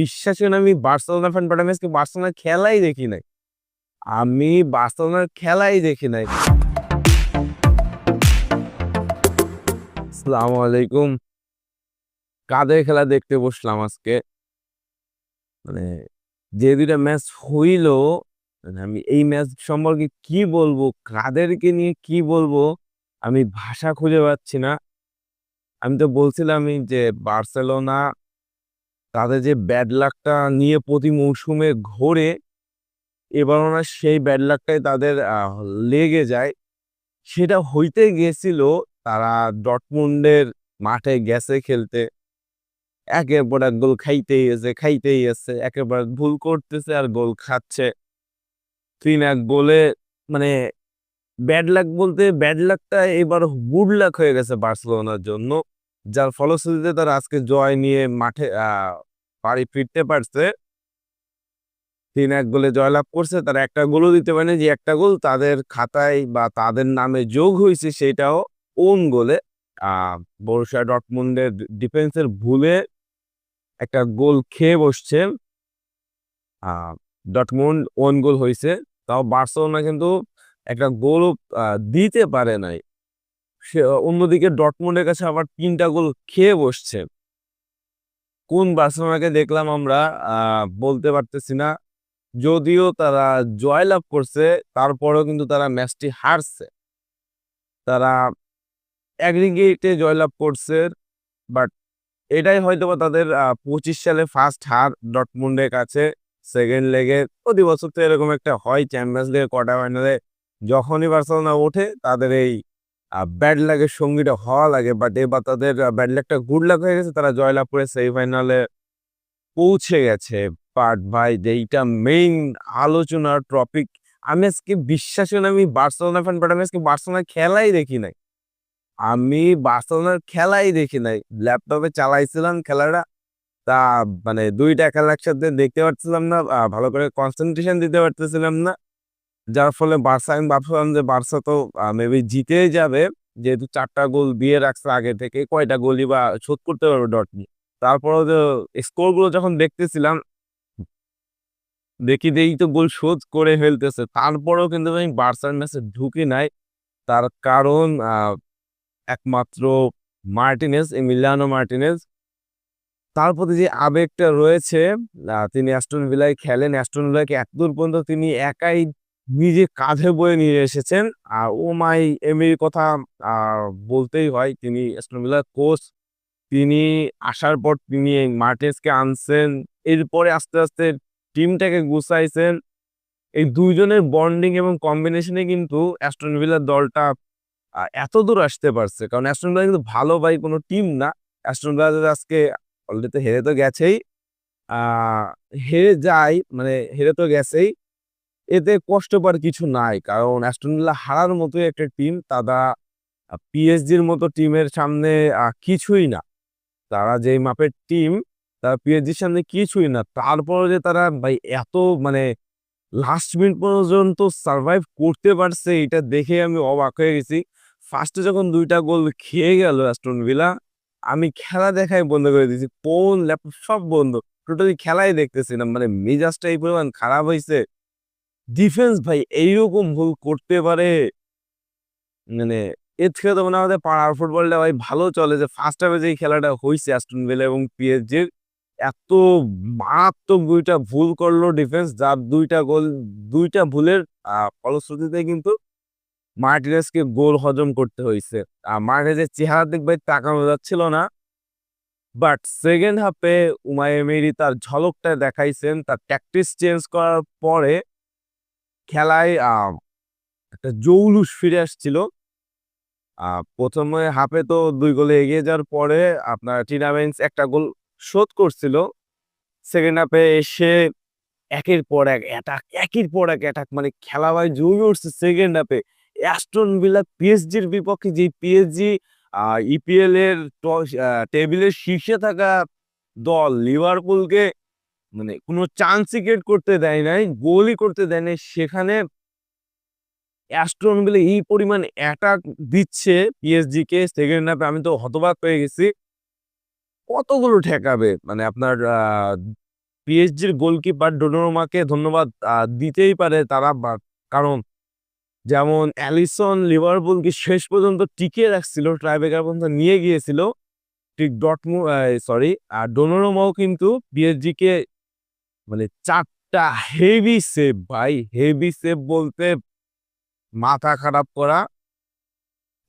বিশ্বাস করেন আমি বার্সেলোনা ফ্যান বাট আজকে বার্সেলোনার খেলাই দেখি নাই। আমি বার্সেলোনার খেলাই দেখি নাই। আসসালামু আলাইকুম। কাদের খেলা দেখতে বসলাম আজকে? মানে যে দুইটা ম্যাচ হইল মানে আমি এই ম্যাচ সম্পর্কে কি বলব, কাদেরকে নিয়ে কি বলব, আমি ভাষা খুঁজে পাচ্ছি না। আমি তো বলছিলামই যে বার্সেলোনা তাদের যে ব্যাড লাকটা নিয়ে প্রতি মৌসুমে ঘোরে এবার না সেই ব্যাড লাকটাই তাদের লেগে যায়। সেটা হইতে গেছিল তারা ডটমুন্ডের মাঠে গেছে খেলতে। একের পর এক গোল খাইতেই আছে খাইতেই আছে একেবারে ভুল করতেছে আর গোল খাচ্ছে। তিন এক গোলে মানে ব্যাড লাক বলতে ব্যাড লাকটা এবার গুড লাক হয়ে গেছে বার্সেলোনার জন্য। যার ফলশ্রুতিতে তারা আজকে জয় নিয়ে মাঠে বাড়ি ফিরতে পারছে। তিন এক গোলে জয়লাভ করছে, তারা একটা গোলও দিতে পারেনি। যে একটা গোল তাদের খাতায় বা তাদের নামে যোগ হয়েছে, সেটাও ওন গোলে। বরুশিয়া ডটমুন্ডের ডিফেন্সের ভুলে একটা গোল খেয়ে বসছে। ডটমুন্ড ওন গোল হয়েছে। তাও বার্সেলোনা কিন্তু একটা গোলও দিতে পারে নাই। অন্যদিকে ডটমুন্ডের কাছে আবার তিনটা গোল খেয়ে বসছে। কোন বার্সেলোনাকে দেখলাম আমরা বলতে পারতেছি না। যদিও তারা জয়লাভ করছে, তারপরেও কিন্তু তারা ম্যাচটি হারছে। তারা অ্যাগ্রিগেটে জয়লাভ করছে বাট এটাই হয়তোবা তাদের পঁচিশ সালে ফার্স্ট হার ডটমুন্ডের কাছে। সেকেন্ড লেগে প্রতি বছর তো এরকম একটা হয় চ্যাম্পিয়ন্স লিগের কোয়ার্টার ফাইনালে যখনই বার্সেলোনা ওঠে, তাদের এই ব্যাড লাগের সঙ্গীটা হওয়া লাগে বাট এবার তাদের ব্যাড লাগটা গুড লাক হয়ে গেছে, তারা জয়লাভ করে সেমিফাইনালে পৌঁছে গেছে। বাট ভাই, এইটা মেইন আলোচনার টপিক আমি আজকে বিশ্বাস করেন আমি বার্সেলোনা ফ্যান বাট আমি আজকে বার্সেলোনার খেলাই দেখি নাই। আমি বার্সেলোনার খেলাই দেখি নাই। ল্যাপটপে চালাইছিলাম খেলাটা। তা মানে দুইটা খেলা একসাথে দেখতে পারছিলাম না ভালো করে কনসেন্ট্রেশন দিতে পারতেছিলাম না। যার ফলে বার্সা আমি ভাবছিলাম যে বার্সা তো মেবি জিতেই যাবে। যেহেতু চারটা গোল দিয়ে রাখছে আগে থেকে, কয়টা গোলই বা শোধ করতে পারবে ডটমুন্ড তারপরেও যে স্কোরগুলো যখন দেখতেছিলাম, দেখি দেখি তো গোল শোধ করে ফেলতেছে। তারপরেও কিন্তু আমি বার্সার ম্যাচে ঢুকি নাই। তার কারণ একমাত্র মার্টিনেজ মিলানো মার্টিনেস তার প্রতি যে আবেগটা রয়েছে তিনি অ্যাস্টন ভিলায় খেলেন। অ্যাস্টন ভিলাকে এতদূর পর্যন্ত তিনি একাই নিজে কাঁধে বয়ে নিয়ে এসেছেন। আর ও মাই এমির কথা বলতেই হয়। তিনি অ্যাস্টন ভিলার কোচ তিনি আসার পর তিনি এই মার্টিনেজকে আনছেন। এরপরে আস্তে আস্তে টিমটাকে গুছাইছেন। এই দুইজনের বন্ডিং এবং কম্বিনেশনে কিন্তু অ্যাস্টন ভিলার দলটা এত দূর আসতে পারছে। কারণ অ্যাস্টন ভিলা কিন্তু ভালো ভাই কোনো টিম না। অ্যাস্টন ভিলা যদি আজকে অলরেডি তো হেরে তো গেছেই। হেরে যায় মানে হেরে তো গেছেই। এতে কষ্ট পাওয়ার কিছু নাই। কারণ অ্যাস্টন ভিলা হারার মতোই একটা টিম, তারা পিএসজির মতো টিমের সামনে কিছুই না। তারা যেই মাপের টিম, তারা পিএসজির সামনে কিছুই না। তারপরে যে তারা, ভাই, এত মানে লাস্ট মিনিট পর্যন্ত সার্ভাইভ করতে পারছে, এটা দেখে আমি অবাক হয়ে গেছি। ফার্স্টে যখন দুইটা গোল খেয়ে গেল অ্যাস্টন ভিলা আমি খেলা দেখাই বন্ধ করে দিয়েছি। ফোন ল্যাপটপ, সব বন্ধ। টোটালি খেলাই দেখতেছিলাম মানে মেজাজটা এই পরিমাণ খারাপ হয়েছে ডিফেন্স ভাই, এইরকম ভুল করতে পারে? মানে এর থেকে তো মনে আমাদের পাড়ার ফুটবলটা ভাই ভালো চলে যে ফার্স্ট হাফে যে খেলাটা হয়েছে অ্যাস্টন ভিলা এবং পিএসজির এত মারাত্মক দুইটা ভুল করল ডিফেন্স যার দুইটা গোল, দুইটা ভুলের ফলশ্রুতিতে কিন্তু মার্টিনেসকে গোল হজম করতে হয়েছে আর মার্টিনেসের চেহারা দেখবে তাকানো যাচ্ছিল না বাট সেকেন্ড হাফে উমাই এমেরি তার ঝলকটা দেখাইছেন, তার ট্যাকটিস চেঞ্জ করার পরে খেলায় একটা জৌলুস ফিরে আসছিল। প্রথমে হাফে তো দুই গোলে এগিয়ে যাওয়ার পরে আপনার টিনামেন্স একটা গোল শোধ করছিল। সেকেন্ড হাফে এসে একের পর এক অ্যাটাক একের পর এক অ্যাটাক মানে খেলা ভাই জমে উঠছে সেকেন্ড হাফে। অ্যাস্টন ভিলা পিএসজির বিপক্ষে যে পিএসজি ইপিএল এর টেবিলের শীর্ষে থাকা দল লিভারপুলকে মানে কোনো চান্সই ক্রিয়েট করতে দেয় নাই গোলই করতে দেয় নাই। সেখানে অ্যাস্টন ভিলা এই পরিমাণ অ্যাটাক দিচ্ছে পিএসজি কে সেকেন্ড হাফে আমি তো হতবাক হয়ে গেছি। কতগুলো ঠেকাবে? মানে আপনার পিএসজির গোলকিপার ডোনোরোমাকে ধন্যবাদ দিতেই পারে তারা কারণ যেমন অ্যালিসন লিভারপুলকে শেষ পর্যন্ত টিকিয়ে রাখছিল ট্রাইবেকার পর্যন্ত নিয়ে গিয়েছিল। ঠিক ডটমু সরি আর ডোনোরোমাও কিন্তু পিএসজি কে মানে চারটা হেভি সেভ ভাই। হেভি সেভ বলতে মাথা খারাপ করা।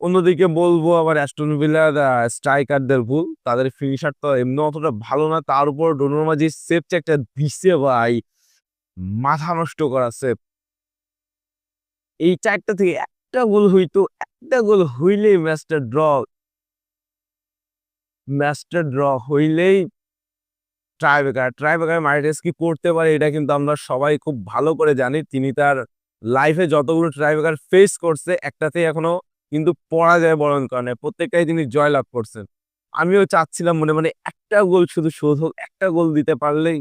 অন্যদিকে বলব আবার অ্যাস্টন স্ট্রাইকারদের ভুল। তাদের ফিনিশার তো এমনি অতটা ভালো না। তার উপর ডোনোরমা যে সেভটা একটা দিছে ভাই, মাথা নষ্ট করা সেভ এই চারটা থেকে একটা গোল হইতো, একটা গোল হইলেই ম্যাচটা ড্র ম্যাচটা ড্র হইলেই ট্রাইবেকার ট্রাইবেকার মার্টিনেস কি করতে পারে, এটা কিন্তু আমরা সবাই খুব ভালো করে জানি। তিনি তার লাইফে যতগুলো ট্রাইবেকার ফেস করছে, একটাতেই এখনও কিন্তু পরাজয় বরণ করে প্রত্যেকটাই তিনি জয়লাভ করছেন। আমিও চাচ্ছিলাম মনে মনে একটা গোল শুধু শোধ হোক, একটা গোল দিতে পারলেই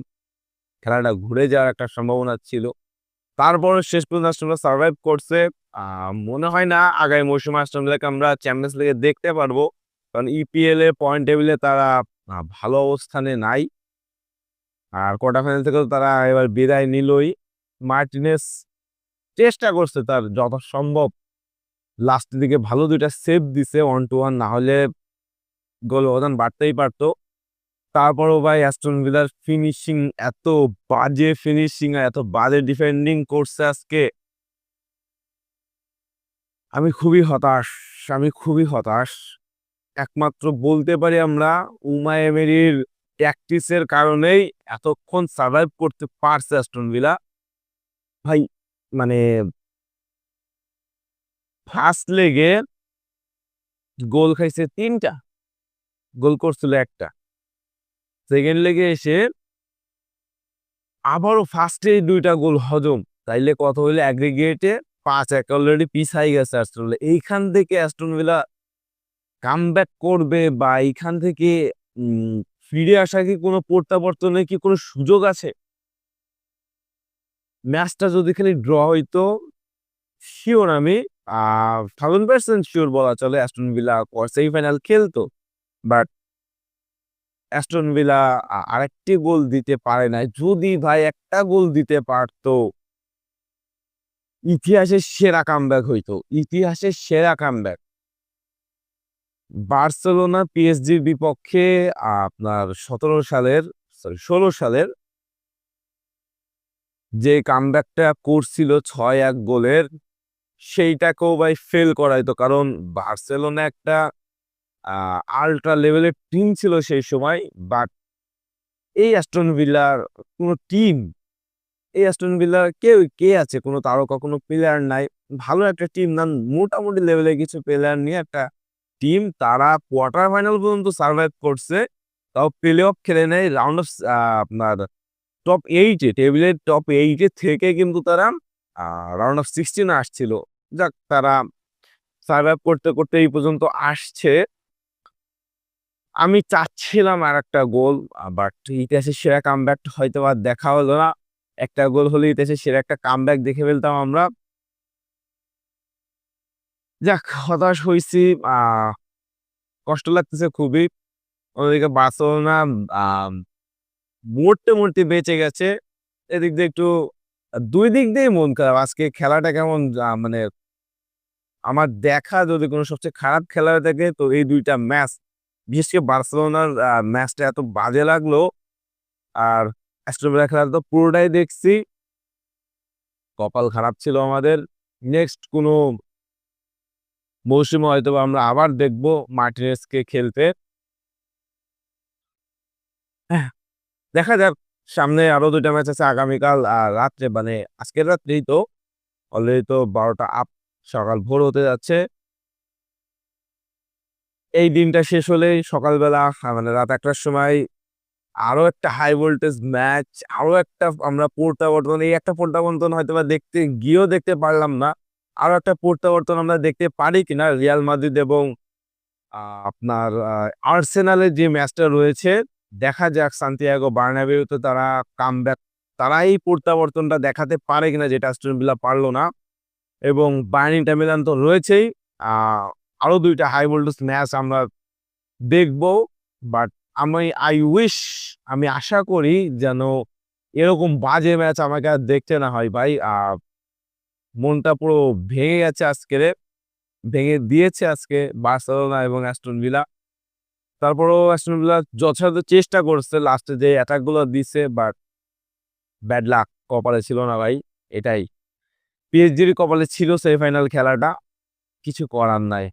খেলাটা ঘুরে যাওয়ার একটা সম্ভাবনা ছিল। তারপরে শেষ পর্যন্ত আস্টমলা সার্ভাইভ করছে। মনে হয় না আগামী মৌসুমে আস্টমলাকে আমরা চ্যাম্পিয়ন্স লিগে দেখতে পারব। কারণ ইপিএল এ পয়েন্ট টেবিলে তারা ভালো অবস্থানে নাই। আর কোয়ার্টার ফাইনাল থেকেও তারা এবার বিদায় নিলই। মার্টিনেস চেষ্টা করছে তার যথাসম্ভব লাস্টের দিকে ভালো দুইটা সেভ দিছে ওয়ান টু ওয়ান না হলে গোল অবদান বাড়তেই পারতো। তারপরও ভাই অ্যাস্টন ভিলার ফিনিশিং এত বাজে ফিনিশিং আর এত বাজে ডিফেন্ডিং করছে আজকে। আমি খুবই হতাশ, আমি খুবই হতাশ। একমাত্র বলতে পারি আমরা উমা এমেরির প্র্যাকটিসের কারণেই এতক্ষণ সার্ভাইভ করতে পারছে অ্যাস্টন ভিলা ভাই মানে ফার্স্ট লেগে গোল খাইছে তিনটা গোল করছিল একটা। সেকেন্ড লেগে এসে আবারও ফার্স্টে দুইটা গোল হজম। তাইলে কত হইলে অ্যাগ্রিগেটে পাঁচ এক অলরেডি পিছাই গেছে অ্যাস্টন এইখান থেকে অ্যাস্টন ভিলা কাম করবে বা এইখান থেকে ফিরে আসা কি কোনো প্রত্যাবর্তনের কি কোনো সুযোগ আছে? ম্যাচটা যদি খালি ড্র হইতো শিওর আমি থাউজেন্ড পার্সেন্ট শিওর বলা চলে অ্যাস্টন ভিলা সেমিফাইনাল খেলতো। বাট অ্যাস্টন ভিলা আরেকটি গোল দিতে পারে নাই। যদি ভাই একটা গোল দিতে পারতো, ইতিহাসের সেরা কামব্যাক হইতো। ইতিহাসের সেরা কামব্যাক বার্সেলোনা পিএসজির বিপক্ষে আপনার সতেরো সালের সরি ষোলো সালের যে কামব্যাকটা করছিল ছয় এক গোলের, সেইটাকেও ভাই ফেল করাইতো। কারণ বার্সেলোনা একটা আল্ট্রা লেভেলের টিম ছিল সেই সময় বাট এই অ্যাস্টন ভিল্লার কোনো টিম এই অ্যাস্টন ভিল্লার কেউ, কে আছে? কোনো তারকা, কোনো প্লেয়ার নাই। ভালো একটা টিম না, মোটামুটি লেভেলে কিছু প্লেয়ার নিয়ে একটা টিম তারা কোয়ার্টার ফাইনাল পর্যন্ত সার্ভাইভ করছে, তাও প্লে অফ খেলে নেয় রাউন্ড অফ আপনার টপ এইটে টেবিলের টপ এইটে থেকে কিন্তু তারা রাউন্ড অফ সিক্সটিনে আসছিল। যাক, তারা সার্ভাইভ করতে করতে এই পর্যন্ত আসছে। আমি চাচ্ছিলাম আর একটা গোল বাট ইতিহাসের সেরা কামব্যাক হয়তো আর দেখা হলো না। একটা গোল হলে ইতিহাসের সেরা একটা কামব্যাক দেখে ফেলতাম আমরা। যাক, হতাশ হয়েছি কষ্ট লাগতেছে খুবই। অন্যদিকে বার্সেলোনা মরতে মরতে বেঁচে গেছে। এদিক দিয়ে একটু, দুই দিক দিয়ে মন খারাপ। আজকে খেলাটা কেমন মানে আমার দেখা যদি কোনো সবচেয়ে খারাপ খেলা হয়ে থাকে, তো এই দুইটা ম্যাচ, বিশেষ করে বার্সেলোনার ম্যাচটা এত বাজে লাগল। আর অ্যাস্ট্রোবেলা খেলা তো পুরোটাই দেখছি। কপাল খারাপ ছিল আমাদের। নেক্সট কোনো মৌসুমে হয়তো আমরা আবার দেখব মার্টিনেসকে খেলতে। হ্যাঁ, দেখা যাক। সামনে আরও দুইটা ম্যাচ আছে আগামীকাল রাত্রে মানে আজকের রাত্রেই তো। অলরেডি তো বারোটা আপ সকাল ভোর হতে যাচ্ছে। এই দিনটা শেষ হলেই সকালবেলা মানে রাত একটার সময় আরও একটা হাই ভোল্টেজ ম্যাচ আরও একটা আমরা প্রত্যাবর্তন এই একটা প্রত্যাবর্তন হয়তো বা দেখতে গিয়েও দেখতে পারলাম না। আরও একটা প্রত্যাবর্তন আমরা দেখতে পারি কিনা? রিয়াল মাদ্রিদ এবং আপনার আর্সেনালের যে ম্যাচটা রয়েছে দেখা যাক সান্তিয়াগো বার্নাবেউতে তারা কামব্যাক তারা এই প্রত্যাবর্তনটা দেখাতে পারে কিনা যেটা ভিলা পারল না। এবং বার্নিং মিলান তো রয়েছেই। আহ, আরও দুইটা হাই ভোল্টেজ ম্যাচ আমরা দেখব। বাট আমি আই উইশ আমি আশা করি যেন এরকম বাজে ম্যাচ আমাকে আর দেখতে না হয় ভাই। মনটা পুরো ভেঙে গেছে আজকের ভেঙে দিয়েছে আজকে বার্সেলোনা এবং অ্যাস্টন ভিলা। তারপরেও অ্যাস্টন ভিলা যথাযথ চেষ্টা করছে লাস্টে যে অ্যাটাকগুলো দিছে বাট ব্যাড লাক কপালে ছিল না ভাই, এটাই। পিএসজির কপালে ছিল সেমিফাইনাল খেলাটা, কিছু করার নাই।